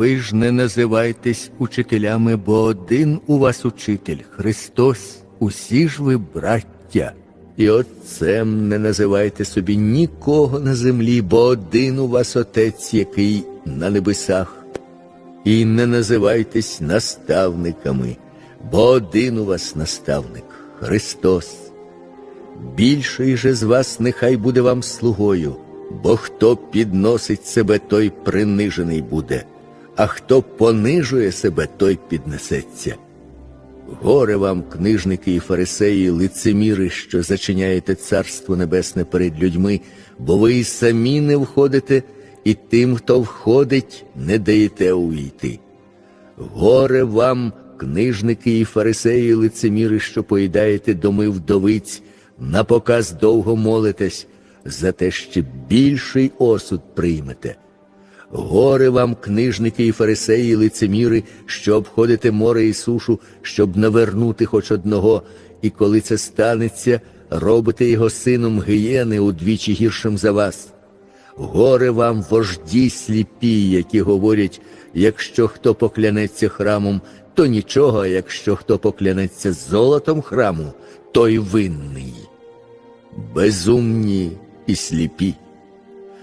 ви ж не називайтесь учителями, бо один у вас учитель Христос, усі ж ви браття. І отцем не називайте собі нікого на землі, бо один у вас отець, який на небесах. І не називайтесь наставниками, бо один у вас наставник Христос. Більший же з вас нехай буде вам слугою, бо хто підносить себе, той принижений буде, а хто понижує себе, той піднесеться. Горе вам, книжники і фарисеї, лицеміри, що зачиняєте царство небесне перед людьми, бо ви і самі не входите, і тим, хто входить, не даєте увійти. Горе вам, книжники і фарисеї, лицеміри, що поїдаєте доми вдовиць, на показ довго молитесь, за те ще більший осуд приймете. Горе вам, книжники і фарисеї, лицеміри, що обходите море і сушу, щоб навернути хоч одного, і коли це станеться, робите його сином гієни удвічі гіршим за вас. Горе вам, вожді сліпі, які говорять, якщо хто поклянеться храмом, то нічого, а якщо хто поклянеться золотом храму, той винний. Безумні і сліпі.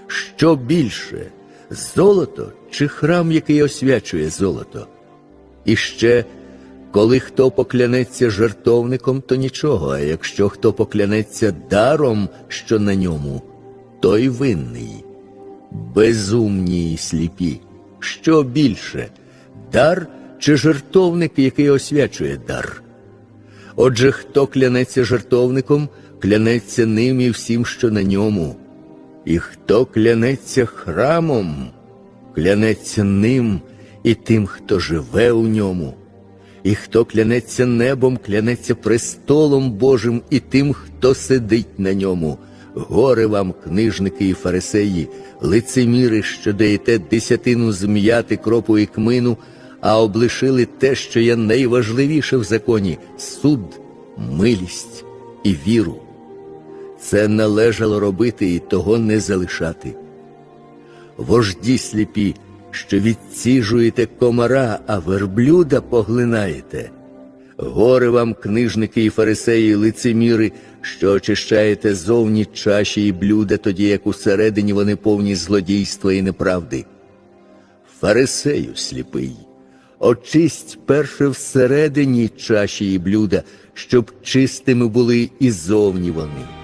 Що більше, золото чи храм, який освячує золото? І ще, коли хто поклянеться жертовником, то нічого, а якщо хто поклянеться даром, що на ньому, той винний. Безумні і сліпі. Що більше, дар чи жертовник, який освячує дар? Отже, хто клянеться жертовником, клянеться ним і всім, що на ньому. І хто клянеться храмом, клянеться ним і тим, хто живе у ньому. І хто клянеться небом, клянеться престолом Божим і тим, хто сидить на ньому. Горе вам, книжники і фарисеї, лицеміри, що даєте десятину зм'яти кропу і кмину, а облишили те, що є найважливіше в законі суд, милість і віру. Це належало робити і того не залишати. Вожді сліпі, що відціжуєте комара, а верблюда поглинаєте. Горе вам, книжники і фарисеї, лицеміри, що очищаєте зовні чаші і блюда, тоді як усередині вони повні злодійства і неправди. Фарисею сліпий, очисть перше всередині чаші і блюда, щоб чистими були і зовні вони.